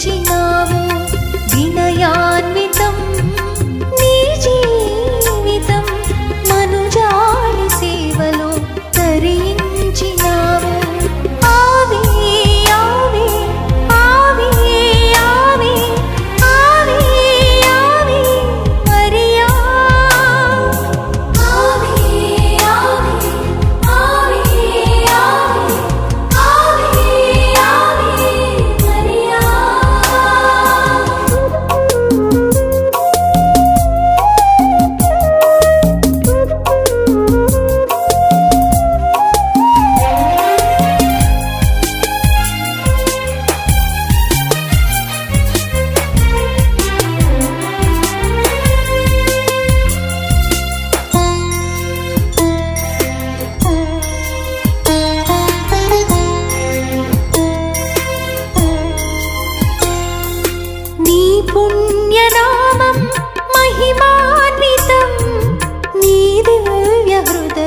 ची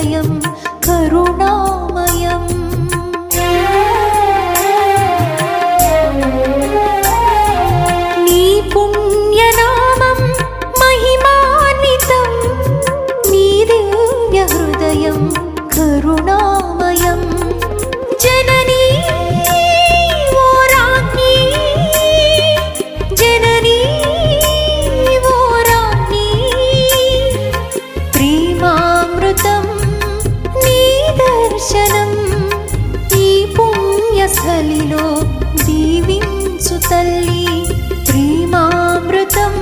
இதயம் తల్లి ప్రేమామృతం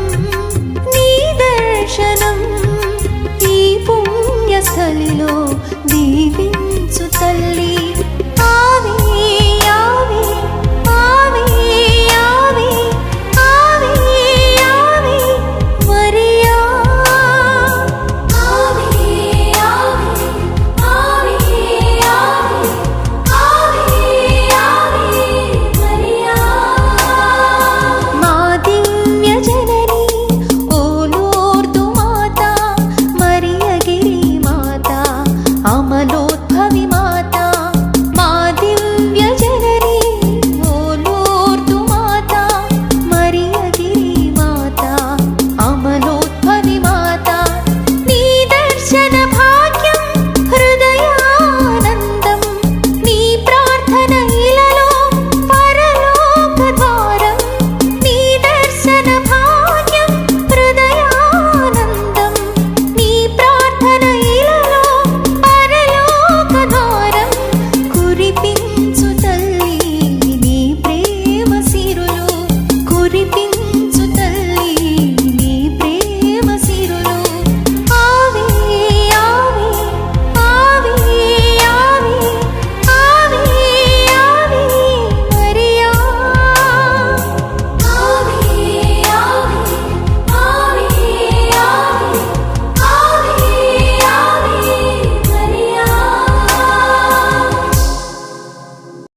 నీ దర్శనం. ఈ పుణ్యస్థలిలో దీవించు తల్లి.